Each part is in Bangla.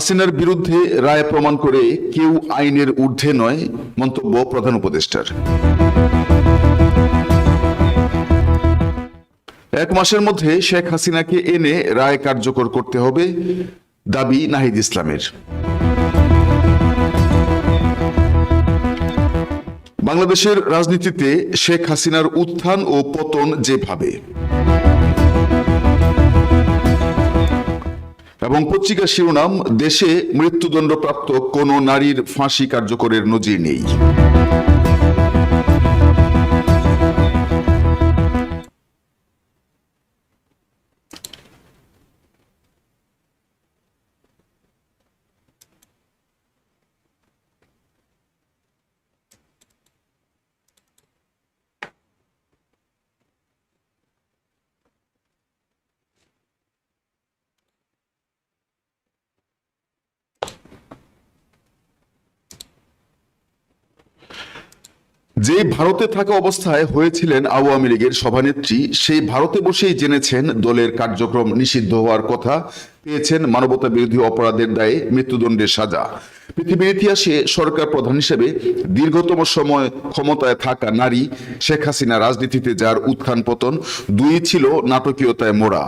হাসিনার বিরুদ্ধে রায় প্রমাণ করে কেউ আইনের ঊর্ধ্বে নয়, মন্তব্য প্রধান উপদেষ্টার। এক মাসের মধ্যে শেখ হাসিনাকে এনে রায় কার্যকর করতে হবে, দাবি নাহিদ ইসলামের। বাংলাদেশের রাজনীতিতে শেখ হাসিনার উত্থান ও পতন যেভাবে। এবং পত্রিকার শিরোনাম দেশে মৃত্যুদণ্ডপ্রাপ্ত কোনো নারীর ফাঁসি কার্যকরের নজির নেই। যে ভারতে থাকা অবস্থায় হয়েছিলেন আওয়ামী লীগের সভানেত্রী, সেই ভারতে বসেই জেনেছেন দলের কার্যক্রম নিষিদ্ধ হওয়ার কথা, পেয়েছেন মানবতা বিরোধী অপরাধের দায়ে মৃত্যুদণ্ডের সাজা। পৃথিবীর ইতিহাসে সরকার প্রধান হিসেবে দীর্ঘতম সময় ক্ষমতায় থাকা নারী শেখ হাসিনা রাজনীতিতে যার উত্থান পতন, দুই ছিল নাটকীয়তায় মোড়া।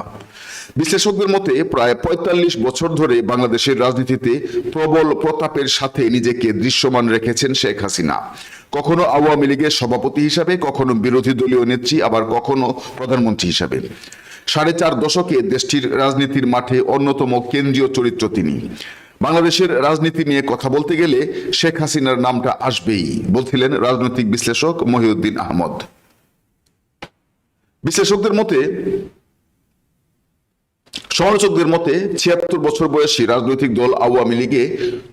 বিশ্লেষকদের মতে, প্রায় ৪৫ বছর ধরে বাংলাদেশের রাজনীতিতে প্রবল প্রতাপের সাথে নিজেকে দৃশ্যমান রেখেছেন শেখ হাসিনা। কখনো আওয়ামী লীগের সভাপতি হিসাবে, কখনো বিরোধী দলীয় নেত্রী, আবার কখনো প্রধানমন্ত্রী হিসাবে। সাড়ে চার দশকে দেশটির রাজনীতির মাঠে অন্যতম কেন্দ্রীয় চরিত্র তিনি। বাংলাদেশের রাজনীতি নিয়ে কথা বলতে গেলে শেখ হাসিনার নামটা আসবেই, বলছিলেন রাজনৈতিক বিশ্লেষক মহিউদ্দিন আহমদ। বিশ্লেষকদের মতে সমালোচকদের মতে, ছিয়াত্তর বছর বয়সী রাজনৈতিক দল আওয়ামী লীগে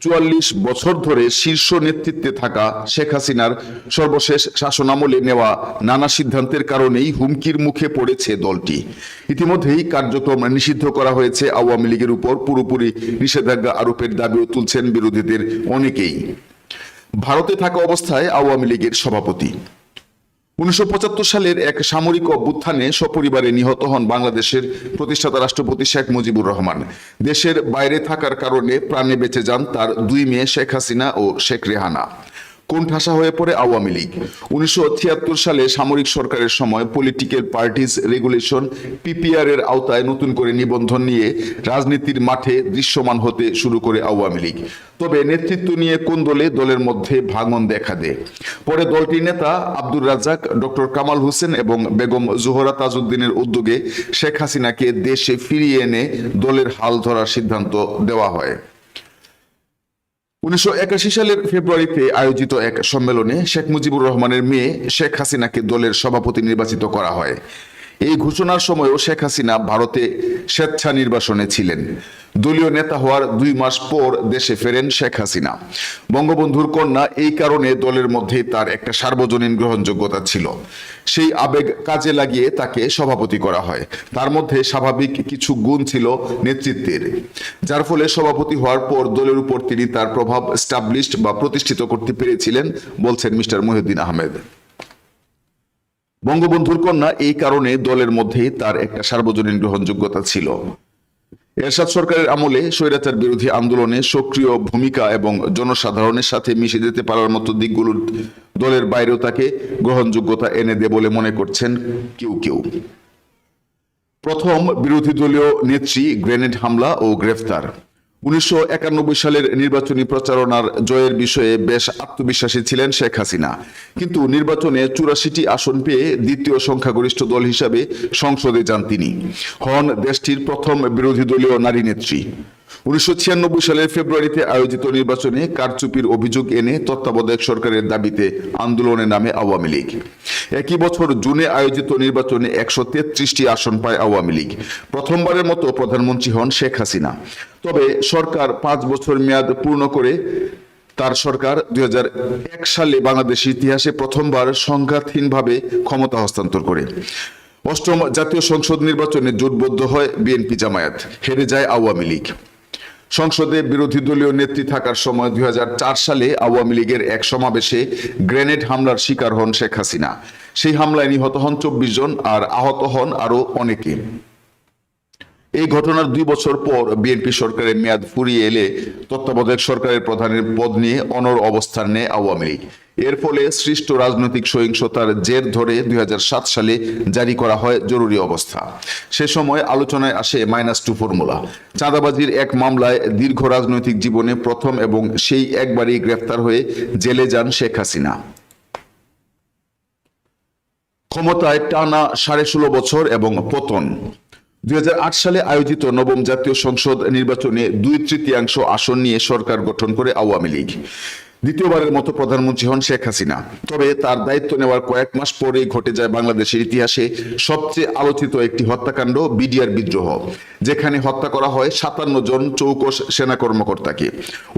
চুয়াল্লিশ বছর ধরে শীর্ষ নেতৃত্বে থাকা শেখ হাসিনার সর্বশেষ শাসনামলে নেওয়া নানা সিদ্ধান্তের কারণেই হুমকির মুখে পড়েছে দলটি। ইতিমধ্যেই কার্যক্রম নিষিদ্ধ করা হয়েছে আওয়ামী লীগের উপর পুরোপুরি নিষেধাজ্ঞা আরোপের দাবিও তুলছেন বিরোধীদের অনেকেই। ভারতে থাকা অবস্থায় আওয়ামী লীগের সভাপতি। উনিশশো পঁচাত্তর সালের এক সামরিক অভ্যুত্থানে সপরিবারে নিহত হন বাংলাদেশের প্রতিষ্ঠাতা রাষ্ট্রপতি শেখ মুজিবুর রহমান। দেশের বাইরে থাকার কারণে প্রাণে বেঁচে যান তার দুই মেয়ে শেখ হাসিনা ও শেখ রেহানা। কোণঠাসা হয়ে পড়ে আওয়ামী লীগ। উনিশশো ছিয়াত্তর সালে সামরিক সরকারের সময় পলিটিক্যাল পার্টিজ রেগুলেশন পিপিআর এর আওতায় নতুন করে নিবন্ধন নিয়ে রাজনীতির মাঠে দৃশ্যমান হতে শুরু করে আওয়ামী লীগ। তবে নেতৃত্ব নিয়ে কোন দলে দলের মধ্যে ভাঙন দেখা দেয়? পরে দলটির নেতা আব্দুর রাজ্জাক ডক্টর কামাল হোসেন এবং বেগম জোহরা তাজউদ্দিনের উদ্যোগে শেখ হাসিনাকে দেশে ফিরিয়ে এনে দলের হাল ধরার সিদ্ধান্ত দেওয়া হয়। উনিশশো একাশি সালের ফেব্রুয়ারিতে আয়োজিত এক সম্মেলনে শেখ মুজিবুর রহমানের মেয়ে শেখ হাসিনাকে দলের সভাপতি নির্বাচিত করা হয়। এই ঘোষণার সময়ও শেখ হাসিনা ভারতে স্বেচ্ছা নির্বাসনে ছিলেন। দলীয় নেতা হওয়ার দুই মাস পর দেশে ফেরেন শেখ হাসিনা। বঙ্গবন্ধুর কন্যা এই কারণে দলের মধ্যে তার একটা সার্বজনীন গ্রহণযোগ্যতা ছিল। সেই আবেগ কাজে লাগিয়ে তাকে সভাপতি করা হয়। তার মধ্যে স্বাভাবিক কিছু গুণ ছিল নেতৃত্বের। যার ফলে সভাপতি হওয়ার পর দলের উপর তিনি তার প্রভাব স্টাবলিশড বা প্রতিষ্ঠিত করতে পেরেছিলেন, বলছেন মিস্টার মহিউদ্দিন আহমেদ। বঙ্গবন্ধুর কন্যা এই কারণে দলের মধ্যে তার একটা সার্বজনীন গ্রহণযোগ্যতা ছিল। এরশাদ সরকারের আমলে স্বৈরাচার বিরোধী আন্দোলনে সক্রিয় ভূমিকা এবং জনসাধারণের সাথে মিশে যেতে পারার মতো দিকগুলোর দলের বাইরেও তাকে গ্রহণযোগ্যতা এনে দেয় বলে মনে করছেন কেউ কেউ। প্রথম বিরোধী দলীয় নেত্রী গ্রেনেড হামলা ও গ্রেফতার। উনিশশো একানব্বই সালের নির্বাচনী প্রচারণার জয়ের বিষয়ে বেশ আত্মবিশ্বাসী ছিলেন শেখ হাসিনা। কিন্তু নির্বাচনে চুরাশিটি আসন পেয়ে দ্বিতীয় সংখ্যাগরিষ্ঠ দল হিসাবে সংসদে যান তিনি। হন দেশটির প্রথম বিরোধী দলীয় নারী নেত্রী। উনিশশো ছিয়ানব্বই সালের ফেব্রুয়ারিতে আয়োজিত নির্বাচনে কারচুপির অভিযোগ এনে তত্ত্বাবধায়ক সরকারের দাবিতে আন্দোলনের নামে আওয়ামী লীগ। একই বছর জুনে আয়োজিত নির্বাচনে একশো তেত্রিশটি আসন পায় আওয়ামী লীগ। প্রথমবারের মতো প্রধানমন্ত্রী হন শেখ হাসিনা। তবে সরকার পাঁচ বছর মেয়াদ পূর্ণ করে তার সরকার দুই হাজার এক সালে বাংলাদেশ ইতিহাসে প্রথমবার সংঘাতহীনভাবে ক্ষমতা হস্তান্তর করে। অষ্টম জাতীয় সংসদ নির্বাচনে জোটবদ্ধ হয় বিএনপি জামায়াত। হেরে যায় আওয়ামী লীগ। সংসদে বিরোধী দলীয় নেত্রী থাকার সময় দুই হাজার চার সালে আওয়ামী লীগের এক সমাবেশে গ্রেনেড হামলার শিকার হন শেখ হাসিনা। সেই হামলায় নিহত হন চব্বিশ জন আর আহত হন আরও অনেকে। এই ঘটনার দুই বছর পর বিএনপি সরকারের মেয়াদ ফুরিয়ে এলে তত্ত্বাবধায়ক সরকারের প্রধানের পদ নিয়ে অনর অবস্থান নেয় আওয়ামী লীগ। এর ফলে সৃষ্ট রাজনৈতিক সহিংসতার জের ধরে দুই হাজার সাত সালে জারি করা হয় জরুরি অবস্থা। সে সময় আলোচনায় আসে মাইনাস টু ফর্মুলা। চাঁদাবাজির এক মামলায় দীর্ঘ রাজনৈতিক জীবনে প্রথম এবং সেই একবারই গ্রেফতার হয়ে জেলে যান শেখ হাসিনা। ক্ষমতায় টানা সাড়ে ষোলো বছর এবং পতন। দুই হাজার আট সালে আয়োজিত নবম জাতীয় সংসদ নির্বাচনে দুই তৃতীয়াংশ আসন নিয়ে সরকার গঠন করে আওয়ামী লীগ। দ্বিতীয়বারের মতো প্রধানমন্ত্রী হন শেখ হাসিনা। তবে তার দায়িত্ব নেওয়ার কয়েক মাস পরেই ঘটে যায় বাংলাদেশের ইতিহাসে সবচেয়ে আলোচিত একটি হত্যাকাণ্ড, বিডিআর বিদ্রোহ, যেখানে হত্যা করা হয় সাতান্ন জন চৌকস সেনা কর্মকর্তাকে।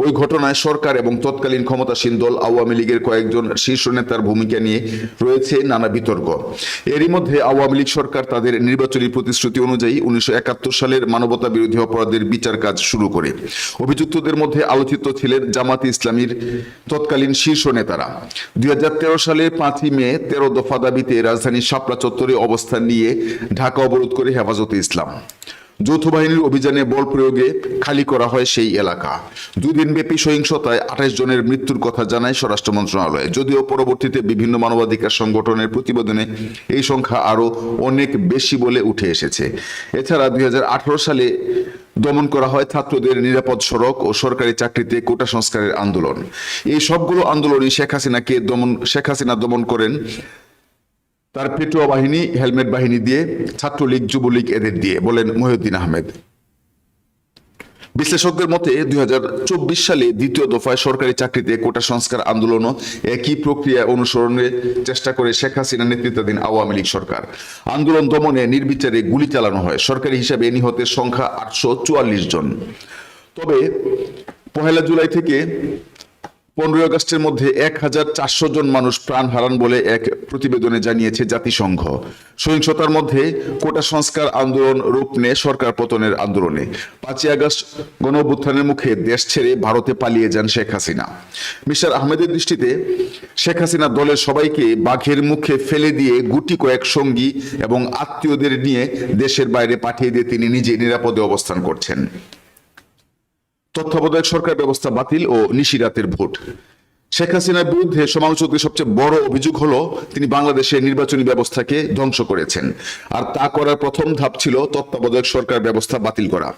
ওই ঘটনায় সরকার এবং তৎকালীন ক্ষমতাসীন দল আওয়ামী লীগের কয়েকজন শীর্ষ নেতার ভূমিকা নিয়ে রয়েছে নানা বিতর্ক। এরই মধ্যে আওয়ামী লীগ সরকার তাদের নির্বাচনী প্রতিশ্রুতি অনুযায়ী উনিশশো একাত্তর সালের মানবতা বিরোধী অপরাধের বিচার কাজ শুরু করে। অভিযুক্তদের মধ্যে আলোচিত ছিলেন জামাতে ইসলামীর তৎকালীন শীর্ষ নেতারা। দুই হাজার তেরো সালে পাঁচই মে তেরো দফা দাবিতে রাজধানীর শাপলা চত্বরে অবস্থান নিয়ে ঢাকা অবরোধ করে হেফাজতে ইসলাম। যৌথ বাহিনীর অভিযানে বল প্রয়োগে খালি করা হয় সেই এলাকা। দুদিন ব্যাপী সহিংসতায় আঠাশ জনের মৃত্যুর কথা জানায় স্বরাষ্ট্র মন্ত্রণালয়। যদিও পরবর্তীতে বিভিন্ন মানবাধিকার সংগঠনের প্রতিবেদনে এই সংখ্যা আরও অনেক বেশি বলে উঠে এসেছে। এছাড়া দুই হাজার আঠারো সালে দমন করা হয় ছাত্রদের নিরাপদ সড়ক ও সরকারি চাকরিতে কোটা সংস্কারের আন্দোলন। এই সবগুলো আন্দোলনই শেখ হাসিনাকে দমন, শেখ হাসিনা দমন করেন তার পেটুয়া বাহিনী, হেলমেট বাহিনী দিয়ে, ছাত্রলীগ, যুবলীগ এদের দিয়ে বলেন মহিউদ্দিন আহমেদ। বিশ্লেষকদের মতে, দুই সালে দ্বিতীয় দফায় সরকারি চাকরিতে কোটা সংস্কার আন্দোলনও একই প্রক্রিয়া অনুসরণের চেষ্টা করে শেখ হাসিনা নেতৃত্বাধীন আওয়ামী লীগ সরকার। আন্দোলন দমনে নির্বিচারে গুলি চালানো হয়। সরকারি হিসাবে নিহতের সংখ্যা আটশো চুয়াল্লিশ জন। তবে পহেলা জুলাই থেকে পনেরোই আগস্টের মধ্যে এক হাজার চারশো জন মানুষ প্রাণ হারান বলে এক প্রতিবেদনে জানিয়েছে জাতিসংঘ। সহিংসতার মধ্যে কোটা সংস্কার আন্দোলন রূপ নেয় সরকার পতনের আন্দোলনে। পাঁচই আগস্ট গণঅভ্যুত্থানের মুখে দেশ ছেড়ে ভারতে পালিয়ে যান শেখ হাসিনা। মিস্টার আহমেদের দৃষ্টিতে শেখ হাসিনা দলের সবাইকে বাঘের মুখে ফেলে দিয়ে গুটি কয়েক সঙ্গী এবং আত্মীয়দের নিয়ে দেশের বাইরে পাঠিয়ে দিয়ে তিনি নিজে নিরাপদে অবস্থান করছেন। তত্ত্বাবধায়ক সরকার ব্যবস্থা বাতিল ও নিশিরাতের ভোট। শেখ হাসিনার বিরুদ্ধে সমালোচকদের সবচেয়ে বড় অভিযোগ হলো, তিনি বাংলাদেশের নির্বাচনী ব্যবস্থাকে ধ্বংস করেছেন। আর তা করার প্রথম ধাপ ছিল তত্ত্বাবধায়ক সরকার ব্যবস্থা বাতিল করা।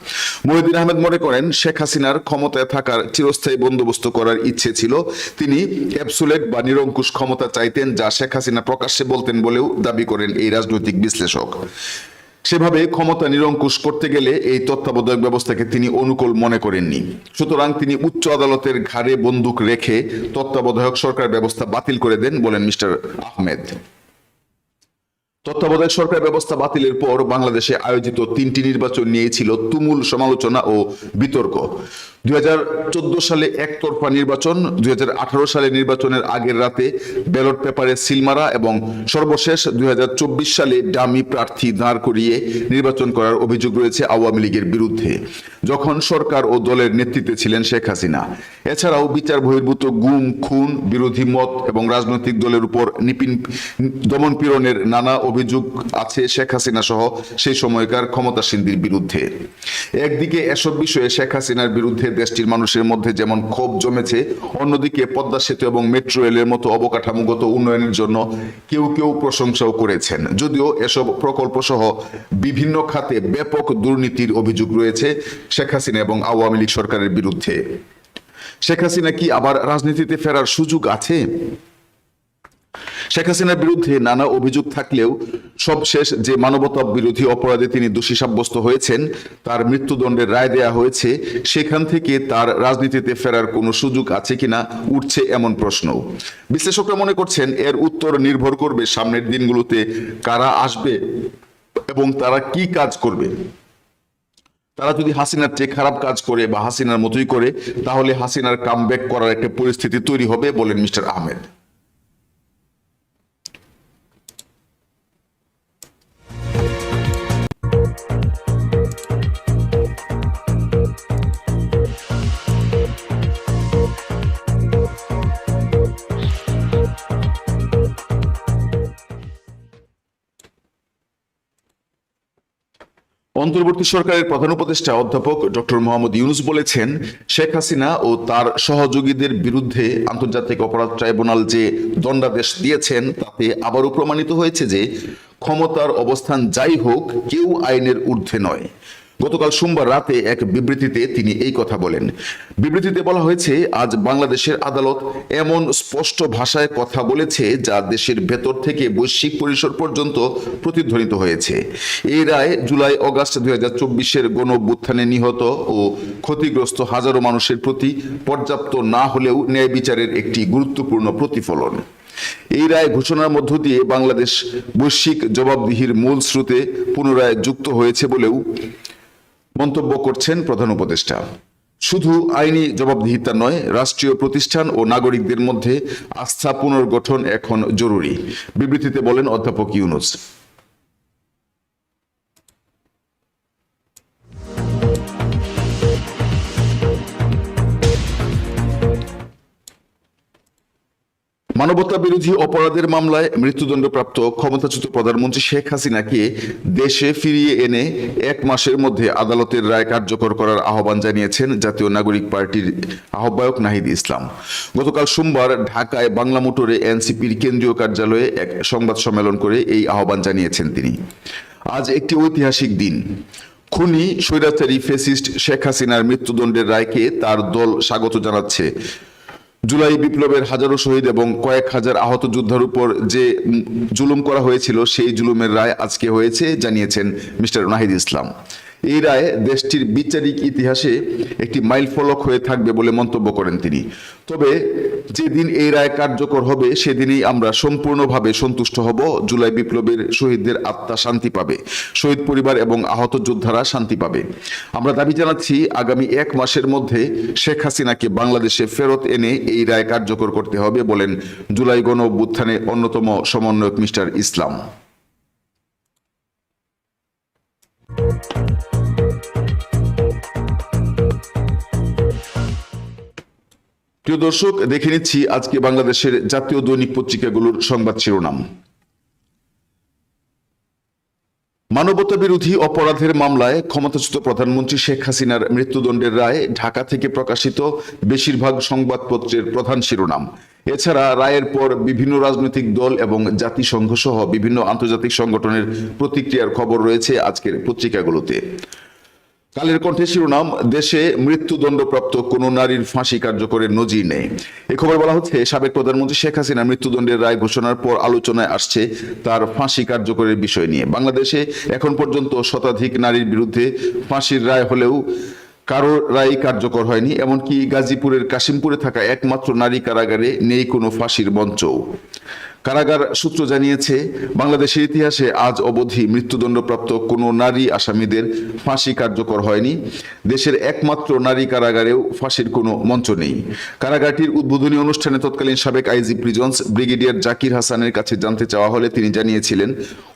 মহিউদ্দিন আহমেদ মনে করেন, শেখ হাসিনার ক্ষমতায় থাকার চিরস্থায়ী বন্দোবস্ত করার ইচ্ছে ছিল। তিনি অ্যাবসুলেট বা নিরঙ্কুশ ক্ষমতা চাইতেন যা শেখ হাসিনা প্রকাশ্যে বলতেন বলেও দাবি করেন এই রাজনৈতিক বিশ্লেষক। সেভাবে ক্ষমতা নিরঙ্কুশ করতে গেলে এই তত্ত্বাবধায়ক ব্যবস্থাকে তিনি অনুকূল মনে করেননি। সুতরাং তিনি উচ্চ আদালতের ঘাড়ে বন্দুক রেখে তত্ত্বাবধায়ক সরকার ব্যবস্থা বাতিল করে দেন বলেন মিস্টার আহমেদ। তত্ত্বাবধায়ক সরকার ব্যবস্থা বাতিলের পর বাংলাদেশে আয়োজিত তিনটি নির্বাচন নিয়ে ছিল তুমুল সমালোচনা ও বিতর্ক। দুই হাজার চোদ্দ সালে একতরফা নির্বাচন, দুই হাজার আঠারো সালে নির্বাচনের আগের রাতে ব্যালট পেপারে সিলমারা এবং সর্বশেষ দুই হাজার চব্বিশ সালে ডামি প্রার্থী দাঁড় করিয়ে নির্বাচন করার অভিযোগ রয়েছে আওয়ামী লীগের বিরুদ্ধে, যখন সরকার ও দলের নেতৃত্বে ছিলেন শেখ হাসিনা। এছাড়াও বিচার বহির্ভূত গুম, খুন, বিরোধী মত এবং রাজনৈতিক দলের উপর নিপিন দমন পীড়নের নানা অভিযোগ আছে শেখ হাসিনা সহ সেই সময়কার ক্ষমতাসীনদের বিরুদ্ধে। একদিকে এসব বিষয়ে শেখ হাসিনার বিরুদ্ধে দেশটির মানুষের মধ্যে যেমন ক্ষোভ জমেছে, অন্যদিকে পদ্মা সেতু এবং মেট্রো রেলের মতো অবকাঠামোগত উন্নয়নের জন্য কেউ কেউ প্রশংসাও করেছেন। যদিও এসব প্রকল্প সহ বিভিন্ন খাতে ব্যাপক দুর্নীতির অভিযোগ রয়েছে শেখ হাসিনা এবং আওয়ামী লীগ সরকারের বিরুদ্ধে। শেখ হাসিনা কি আবার রাজনীতিতে ফেরার সুযোগ আছে? শেখ হাসিনার বিরুদ্ধে নানা অভিযোগ থাকলেও সবশেষ যে মানবতা বিরোধী অপরাধে তিনি দোষী সাব্যস্ত হয়েছেন, তার মৃত্যুদণ্ডের রায় দেয়া হয়েছে, সেখান থেকে তার রাজনীতিতে ফেরার কোনো সুযোগ আছে কিনা উঠছে এমন প্রশ্ন। বিশ্লেষকরা মনে করছেন এর উত্তর নির্ভর করবে সামনের দিনগুলোতে কারা আসবে এবং তারা কি কাজ করবে। তারা যদি হাসিনার চেয়ে খারাপ কাজ করে বা হাসিনার মতোই করে, তাহলে হাসিনার কামব্যাক করার একটা পরিস্থিতি তৈরি হবে বলেন মিস্টার আহমেদ। অন্তর্বর্তী সরকারের প্রধান উপদেষ্টা অধ্যাপক ডক্টর মোহাম্মদ ইউনুস বলেছেন, শেখ হাসিনা ও তার সহযোগীদের বিরুদ্ধে আন্তর্জাতিক অপরাধ ট্রাইব্যুনাল যে দণ্ডাদেশ দিয়েছেন, তাতে আবারও প্রমাণিত হয়েছে যে ক্ষমতার অবস্থান যাই হোক, কেউ আইনের ঊর্ধ্বে নয়। গতকাল সোমবার রাতে এক বিবৃতিতে তিনি এই কথা বলেন। বিবৃতিতে বলা হয়েছে, আজ বাংলাদেশের আদালত এমন স্পষ্ট ভাষায় কথা বলেছে যা দেশের ভেতর থেকে বৈশ্বিক পরিসর পর্যন্ত প্রতিধ্বনিত হয়েছে। এই রায় জুলাই অগাস্ট দুই হাজার চব্বিশের গণভ্যুত্থানে নিহত ও ক্ষতিগ্রস্ত হাজারো মানুষের প্রতি পর্যাপ্ত না হলেও ন্যায় বিচারের একটি গুরুত্বপূর্ণ প্রতিফলন। এই রায় ঘোষণার মধ্য দিয়ে বাংলাদেশ বৈশ্বিক জবাবদিহির মূল স্রোতে পুনরায় যুক্ত হয়েছে বলেও মন্তব্য করছেন প্রধান উপদেষ্টা। শুধু আইনি জবাবদিহিতা নয়, রাষ্ট্রীয় প্রতিষ্ঠান ও নাগরিকদের মধ্যে আস্থা পুনর্গঠন এখন জরুরি। বিবৃতিতে বলেন অধ্যাপক ইউনুস। মানবতা বিরোধী অপরাধের মামলায় মৃত্যুদণ্ডপ্রাপ্ত ক্ষমতাচ্যুত প্রধানমন্ত্রী শেখ হাসিনাকে দেশে ফিরিয়ে এনে এক মাসের মধ্যে আদালতের রায় কার্যকর করার আহ্বান জানিয়েছেন জাতীয় নাগরিক পার্টির আহ্বায়ক নাহিদ ইসলাম। গতকাল সোমবার ঢাকায় বাংলা মোটরে এনসিপির কেন্দ্রীয় কার্যালয়ে এক সংবাদ সম্মেলন করে এই আহ্বান জানিয়েছেন তিনি। আজ একটি ঐতিহাসিক দিন। খুনি, স্বৈরাচারী ফেসিস্ট শেখ হাসিনার মৃত্যুদণ্ডের রায়কে তার দল স্বাগত জানাচ্ছে। জুলাই বিপ্লবের হাজারো শহীদ এবং কয়েক হাজার আহত যোদ্ধার উপর যে জুলুম করা হয়েছিল, সেই জুলুমের রায় আজকে হয়েছে, জানিয়েছেন মিস্টার নাহিদ ইসলাম। এই রায় দেশটির বিচারিক ইতিহাসে একটি মাইলফলক হয়ে থাকবে বলে মন্তব্য করেন তিনি। তবে যেদিন এই রায় কার্যকর হবে, সেদিনই আমরা সম্পূর্ণভাবে সন্তুষ্ট হব, জুলাই বিপ্লবের শহীদদের আত্মা শান্তি পাবে, শহীদ পরিবার এবং আহত যোদ্ধারা শান্তি পাবে। আমরা দাবি জানাচ্ছি, আগামী এক মাসের মধ্যে শেখ হাসিনাকে বাংলাদেশে ফেরত এনে এই রায় কার্যকর করতে হবে বলেন জুলাই গণ অভ্যুত্থানে অন্যতম সমন্বয়ক মিস্টার ইসলাম। প্রিয় দর্শক, দেখে নিচ্ছি আজকে বাংলাদেশের জাতীয় দৈনিক পত্রিকাগুলোর সংবাদ শিরোনাম। মানবতা বিরোধী অপরাধের মামলায় ক্ষমতাচ্যুত প্রধানমন্ত্রী শেখ হাসিনার মৃত্যুদণ্ডের রায় ঢাকা থেকে প্রকাশিত বেশিরভাগ সংবাদপত্রের প্রধান শিরোনাম। এছাড়া রায়ের পর বিভিন্ন রাজনৈতিক দল এবং জাতিসংঘ সহ বিভিন্ন আন্তর্জাতিক সংগঠনের প্রতিক্রিয়ার খবর রয়েছে আজকের পত্রিকাগুলোতে। কালের কণ্ঠে শিরোনাম, দেশে মৃত্যুদণ্ডপ্রাপ্ত কোন নারীর ফাঁসি কার্যকরের নজির নেই। এ খবর বলা হচ্ছে, সাবেক প্রধানমন্ত্রী শেখ হাসিনা মৃত্যুদণ্ডের রায় ঘোষণার পর আলোচনায় আসছে তার ফাঁসি কার্যকরের বিষয় নিয়ে। বাংলাদেশে এখন পর্যন্ত শতাধিক নারীর বিরুদ্ধে ফাঁসির রায় হলেও কারও রায় কার্যকর হয়নি, এমনকি গাজীপুরের কাশিমপুরে থাকা একমাত্র নারী কারাগারে নেই কোনো ফাঁসির মঞ্চও। কারাগার সূত্র জানিয়েছে, বাংলাদেশের ইতিহাসে আজ অবধি মৃত্যুদণ্ডপ্রাপ্ত কোনো নারী আসামিদের ফাঁসি কার্যকর হয়নি। দেশের একমাত্র নারী কারাগারেও ফাঁসির কোনো মঞ্চ নেই। কারাগারটির উদ্বোধনী অনুষ্ঠানে তৎকালীন সাবেক আইজি প্রিজন্স ব্রিগেডিয়ার জাকির হাসানের কাছে জানতে চাওয়া হলে তিনি জানিয়েছিলেন,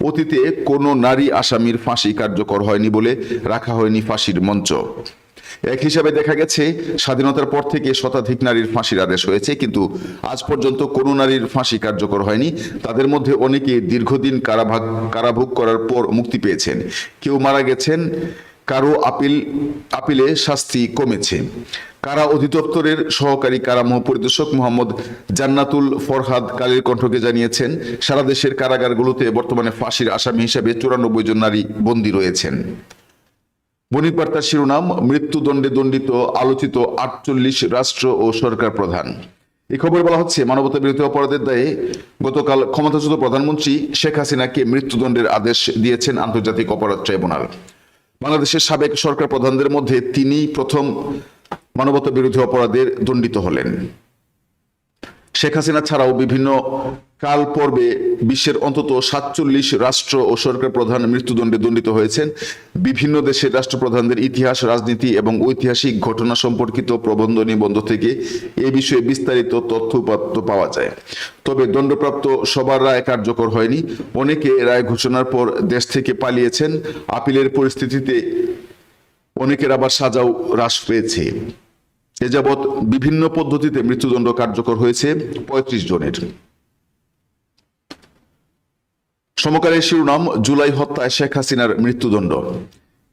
অতীতে কোনো নারী আসামির ফাঁসি কার্যকর হয়নি বলে রাখা হয়নি ফাঁসির মঞ্চ। এক হিসাবে দেখা গেছে, স্বাধীনতার পর থেকে শতাধিক নারীর ফাঁসির আদেশ হয়েছে, কিন্তু আজ পর্যন্ত কোনো নারীর ফাঁসি কার্যকর হয়নি। তাদের মধ্যে অনেকে দীর্ঘদিন কারাভাগ, কারাভোগ করার পর মুক্তি পেয়েছেন। কেউ মারা গেছেন কারও আপিল, আপিলে শাস্তি কমেছে। কারা অধিদপ্তরের সহকারী কারা মহাপরিদর্শক মোহাম্মদ জান্নাতুল ফরহাদ কালের কণ্ঠকে জানিয়েছেন, সারা দেশের কারাগারগুলোতে বর্তমানে ফাঁসির আসামি হিসেবে চুরানব্বই জন নারী বন্দী রয়েছেন। বণিক বার্তার শিরোনাম, মৃত্যুদণ্ডে দণ্ডিত আলোচিত আটচল্লিশ রাষ্ট্র ও সরকার প্রধান। এই খবর বলা হচ্ছে, মানবতা বিরোধী অপরাধের দায়ে গতকাল ক্ষমতাচ্যুত প্রধানমন্ত্রী শেখ হাসিনাকে মৃত্যুদণ্ডের আদেশ দিয়েছেন আন্তর্জাতিক অপরাধ ট্রাইব্যুনাল। বাংলাদেশের সাবেক সরকার প্রধানদের মধ্যে তিনি প্রথম মানবতা বিরোধী অপরাধের দণ্ডিত হলেন। শেখ হাসিনা ছাড়াও বিভিন্ন কাল পর্বে বিশ্বের অন্তত সাতচল্লিশ রাষ্ট্র ও সরকার প্রধান মৃত্যুদণ্ডে দণ্ডিত হয়েছেন। বিভিন্ন দেশের রাষ্ট্রপ্রধানদের ইতিহাস, রাজনীতি এবং ঐতিহাসিক ঘটনা সম্পর্কিত প্রবন্ধ নিবন্ধ থেকে এ বিষয়ে বিস্তারিত তথ্য উপাত্ত পাওয়া যায়। তবে দণ্ডপ্রাপ্ত সবার রায় কার্যকর হয়নি। অনেকে রায় ঘোষণার পর দেশ থেকে পালিয়েছেন। আপিলের পরিস্থিতিতে অনেকের আবার সাজাও হ্রাস পেয়েছে। এ যাবৎ বিভিন্ন পদ্ধতিতে মৃত্যুদণ্ড কার্যকর হয়েছে পঁয়ত্রিশ জনের। সমকালের শিরোনাম, জুলাই হত্যায় শেখ হাসিনার মৃত্যুদণ্ড।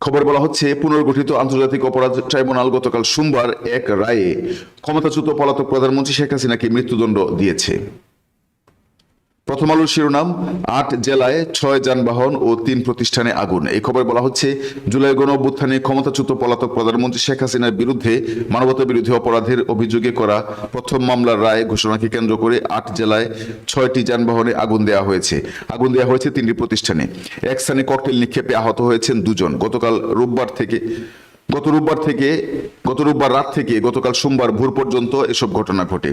খবর বলা হচ্ছে, পুনর্গঠিত আন্তর্জাতিক অপরাধ ট্রাইব্যুনাল গতকাল সোমবার এক রায়ে ক্ষমতাচ্যুত পলাতক প্রধানমন্ত্রী শেখ হাসিনাকে মৃত্যুদণ্ড দিয়েছে। প্রথম আলোর শিরোনাম, আট জেলায় ছয় যানবাহন ও তিন প্রতিষ্ঠানে আগুন। এই খবর বলা হচ্ছে, জুলাই গণ অভ্যুত্থানে ক্ষমতাচ্যুত পলাতক প্রধানমন্ত্রী শেখ হাসিনার বিরুদ্ধে মানবতা বিরোধী অপরাধের অভিযোগে করা প্রথম মামলার রায় ঘোষণাকে কেন্দ্র করে আট জেলায় ছয়টি যানবাহনে আগুন দেওয়া হয়েছে। আগুন দেওয়া হয়েছে তিনটি প্রতিষ্ঠানে। এক স্থানে ককটেল নিক্ষেপে আহত হয়েছেন দুজন। গতকাল রোববার থেকে গত রোববার থেকে, গত রোববার রাত থেকে, গতকাল সোমবার ভোর পর্যন্ত এসব ঘটনা ঘটে।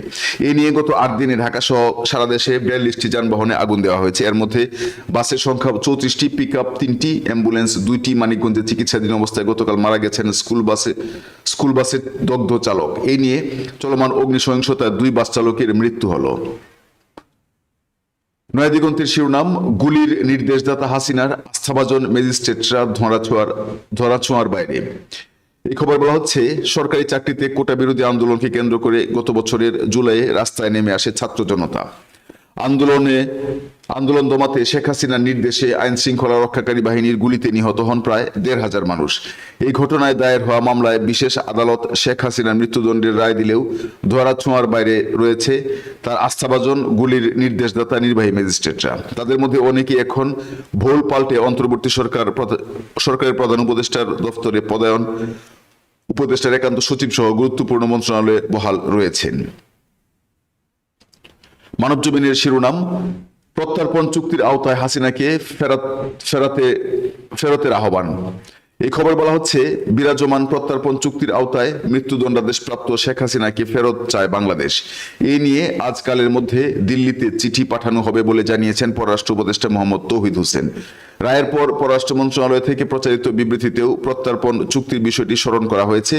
এ নিয়ে গত আট দিনে ঢাকা সহ সারা দেশে বিয়াল্লিশটি যানবাহনে আগুন দেওয়া হয়েছে। এর মধ্যে বাসের সংখ্যা চৌত্রিশটি পিক আপ তিনটি, অ্যাম্বুলেন্স দুইটি মানিকগঞ্জে চিকিৎসাধীন অবস্থায় গতকাল মারা গেছেন স্কুল বাসে, স্কুল বাসের দগ্ধ চালক। এই নিয়ে চলমান অগ্নিসহিংসতায় দুই বাস চালকের মৃত্যু হলো। নয়াদিগন্তের শিরোনাম, গুলির নির্দেশদাতা হাসিনার আস্থাভাজন ম্যাজিস্ট্রেটরা ধরাছোঁয়ার ধরাছোঁয়ার বাইরে। এই খবর বলা হচ্ছে, সরকারি চাকরিতে কোটা বিরোধী আন্দোলনকে কেন্দ্র করে গত বছরের জুলাইয়ে রাস্তায় নেমে আসে ছাত্র জনতা। আন্দোলনে, আন্দোলন দমাতে শেখ হাসিনার নির্দেশে আইন শৃঙ্খলা রক্ষাকারী বাহিনীর গুলিতে নিহত হন প্রায় দেড় হাজার মানুষ। এই ঘটনায় দায়ের হওয়া মামলায় বিশেষ আদালত শেখ হাসিনার মৃত্যুদণ্ডের রায় দিলেও ধরা ছোঁয়ার বাইরে রয়েছে তার আস্থাভাজন গুলির নির্দেশদাতা নির্বাহী ম্যাজিস্ট্রেটরা। তাদের মধ্যে অনেকেই এখন ভোল পাল্টে অন্তর্বর্তী সরকার সরকারের প্রধান উপদেষ্টার দফতরে পদায়ন, উপদেষ্টার একান্ত সচিব সহ গুরুত্বপূর্ণ মন্ত্রণালয়ে বহাল রয়েছেন। মানবজমিনের শিরোনাম, প্রত্যর্পণ চুক্তির আওতায় হাসিনাকে ফেরত, ফেরাতে, ফেরতের আহ্বান। এই খবর বলা হচ্ছে, বিরাজমান প্রত্যর্পণ চুক্তির আওতায় মৃত্যুদণ্ডাদেশ প্রাপ্ত শেখ হাসিনাকে ফেরত চায় বাংলাদেশ। এই নিয়ে আজকালের মধ্যে দিল্লিতে চিঠি পাঠানো হবে বলে জানিয়েছেন পররাষ্ট্র উপদেষ্টা মোহাম্মদ তৌহিদ হোসেন। রায়ের পর পররাষ্ট্র মন্ত্রণালয় থেকে প্রচারিত বিবৃতিতেও প্রত্যর্পণ চুক্তির বিষয়টি স্মরণ করা হয়েছে।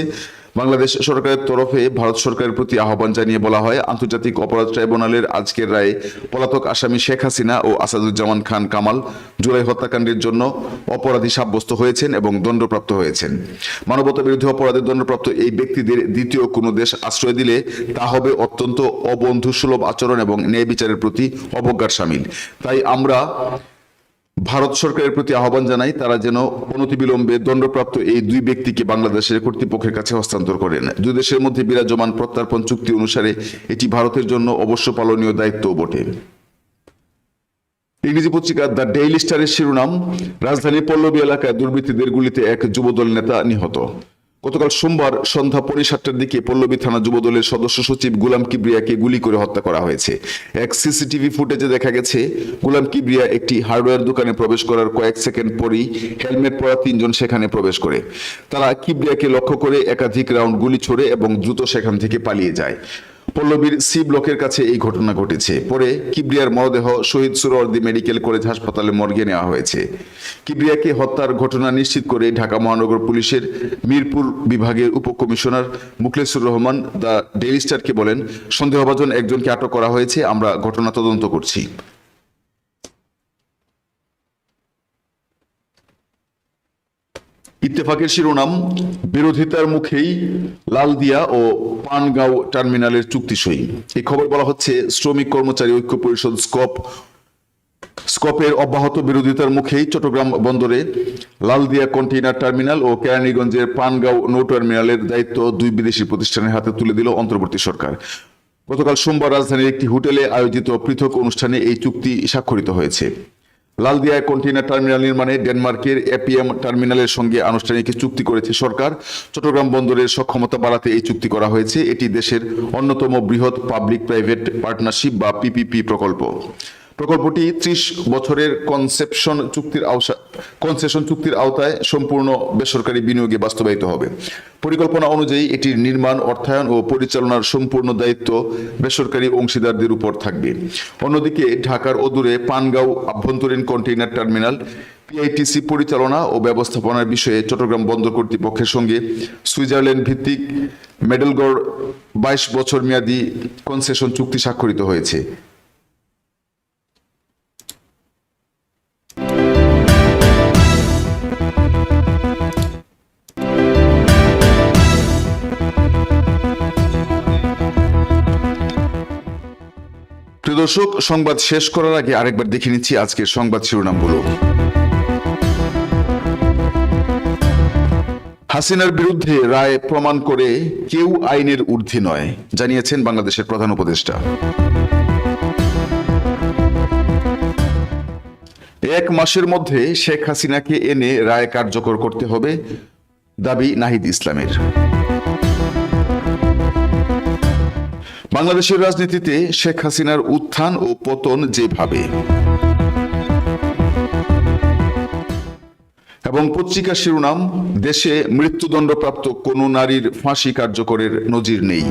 বাংলাদেশ সরকারের তরফে ভারত সরকারের প্রতি আহ্বান জানিয়ে বলা হয়, আন্তর্জাতিক অপরাধ ট্রাইব্যুনালের আজকের রায়ে পলাতক আসামি শেখ হাসিনা ও আসাদুজ্জামান খান কামাল জুলাই হত্যাকাণ্ডের জন্য অপরাধী সাব্যস্ত হয়েছেন এবং দণ্ডপ্রাপ্ত হয়েছেন। মানবতা বিরোধী অপরাধের দণ্ডপ্রাপ্ত এই ব্যক্তিদের দ্বিতীয় কোনো দেশ আশ্রয় দিলে তা হবে অত্যন্ত অবন্ধুসুলভ আচরণ এবং ন্যায় বিচারের প্রতি অবজ্ঞার সামিল। তাই আমরা ভারত সরকারের প্রতি আহ্বান জানাই, তারা যেন অনতিবিলম্বে দণ্ডপ্রাপ্ত এই দুই ব্যক্তিকে বাংলাদেশের কর্তৃপক্ষের কাছে হস্তান্তর করেন। দুই দেশের মধ্যে বিরাজমান প্রত্যার্পণ চুক্তি অনুসারে এটি ভারতের জন্য অবশ্য পালনীয় দায়িত্বও বটে। ইংরেজি পত্রিকা দ্য ডেইলি স্টারের শিরোনাম রাজধানীর পল্লবী এলাকায় দুর্বৃত্তদের গুলিতে এক যুবদল নেতা নিহত। গতকাল সোমবার সন্ধ্যা পৌনে সাতটার দিকে পল্লবী থানা যুবদলের সদস্য সচিব গুলাম কিবরিয়াকে গুলি করে হত্যা করা হয়েছে। এক সিসিটিভি ফুটেজে দেখা গেছে, গুলাম কিবরিয়া একটি হার্ডওয়্যার দোকানে প্রবেশ করার কয়েক সেকেন্ড পরেই হেলমেট পরা তিনজন সেখানে প্রবেশ করে। তারা কিবরিয়াকে লক্ষ্য করে একাধিক রাউন্ড গুলি ছোড়ে এবং দ্রুত সেখান থেকে পালিয়ে যায়। পল্লবীর সি ব্লকের কাছে এই ঘটনা ঘটেছে। পরে কিবরিয়ার মরদেহ শহীদ সুরওয়ার্দি মেডিকেল কলেজ হাসপাতালে মর্গে নেওয়া হয়েছে। কিবরিয়াকে হত্যার ঘটনা নিশ্চিত করে ঢাকা মহানগর পুলিশের মিরপুর বিভাগের উপকমিশনার মুখলেসুর রহমান দ্য ডেইলি স্টারকে বলেন, সন্দেহভাজন একজনকে আটক করা হয়েছে, আমরা ঘটনা তদন্ত করছি। ইত্তেফাকের শিরোনাম, বিরোধিতার মুখেই লালদিয়া ও পানগাঁও টার্মিনালের চুক্তি সই। এই খবর বলা হচ্ছে, শ্রমিক কর্মচারী ঐক্য পরিষদ স্কপ, স্কপের অব্যাহত বিরোধিতার মুখেই চট্টগ্রাম বন্দরে লালদিয়া কন্টেইনার টার্মিনাল ও কেরানীগঞ্জের পানগাঁও নৌ টার্মিনালের দায়িত্ব দুই বিদেশি প্রতিষ্ঠানের হাতে তুলে দিল অন্তর্বর্তী সরকার। গতকাল সোমবার রাজধানীর একটি হোটেলে আয়োজিত পৃথক অনুষ্ঠানে এই চুক্তি স্বাক্ষরিত হয়েছে। লালদিয়ায় কন্টেইনার টার্মিনাল নির্মাণে ডেনমার্কের এপিএম টার্মিনালের সঙ্গে আনুষ্ঠানিক চুক্তি করেছে সরকার। চট্টগ্রাম বন্দরের সক্ষমতা বাড়াতে এই চুক্তি করা হয়েছে। এটি দেশের অন্যতম বৃহৎ পাবলিক প্রাইভেট পার্টনারশিপ বা পিপিপি প্রকল্প। প্রকল্পটি ত্রিশ বছরের কনসেপশন চুক্তির আওসা কনসেশন চুক্তির আওতায় সম্পূর্ণ বেসরকারি বিনিয়োগে বাস্তবায়িত হবে। পরিকল্পনা অনুযায়ী এটির নির্মাণ, অর্থায়ন ও পরিচালনার সম্পূর্ণ দায়িত্ব বেসরকারি অংশীদারদের উপর থাকবে। অন্যদিকে ঢাকার অদূরে পানগাঁও আভ্যন্তরীণ কন্টেইনার টার্মিনাল, পিআইটিসি পরিচালনা ও ব্যবস্থাপনার বিষয়ে চট্টগ্রাম বন্দর কর্তৃপক্ষের সঙ্গে সুইজারল্যান্ড ভিত্তিক মেডেলগড় বাইশ বছর মেয়াদী কনসেশন চুক্তি স্বাক্ষরিত হয়েছে। দর্শক, সংবাদ শেষ করার আগে আরেকবার দেখে নিচ্ছি আজকের সংবাদ শিরোনামগুলো। হাসিনার বিরুদ্ধে রায় প্রমাণ করে কেউ আইনের ঊর্ধ্বে নয়, জানিয়েছেন বাংলাদেশের প্রধান উপদেষ্টা। এক মাসের মধ্যে শেখ হাসিনাকে এনে রায় কার্যকর করতে হবে, দাবি নাহিদ ইসলামের। বাংলাদেশের রাজনীতিতে শেখ হাসিনার উত্থান ও পতন যেভাবে। এবং পত্রিকা শিরোনাম, দেশে মৃত্যুদণ্ডপ্রাপ্ত কোন নারীর ফাঁসি কার্যকরের নজির নেই।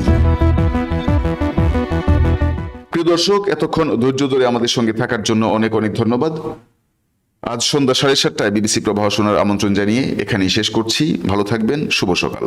প্রিয় দর্শক, এতক্ষণ ধৈর্য ধরে আমাদের সঙ্গে থাকার জন্য অনেক অনেক ধন্যবাদ। আজ সন্ধ্যা সাড়ে সাতটায় বিবিসি প্রবাহ শোনার আমন্ত্রণ জানিয়ে এখানেই শেষ করছি। ভালো থাকবেন, শুভ সকাল।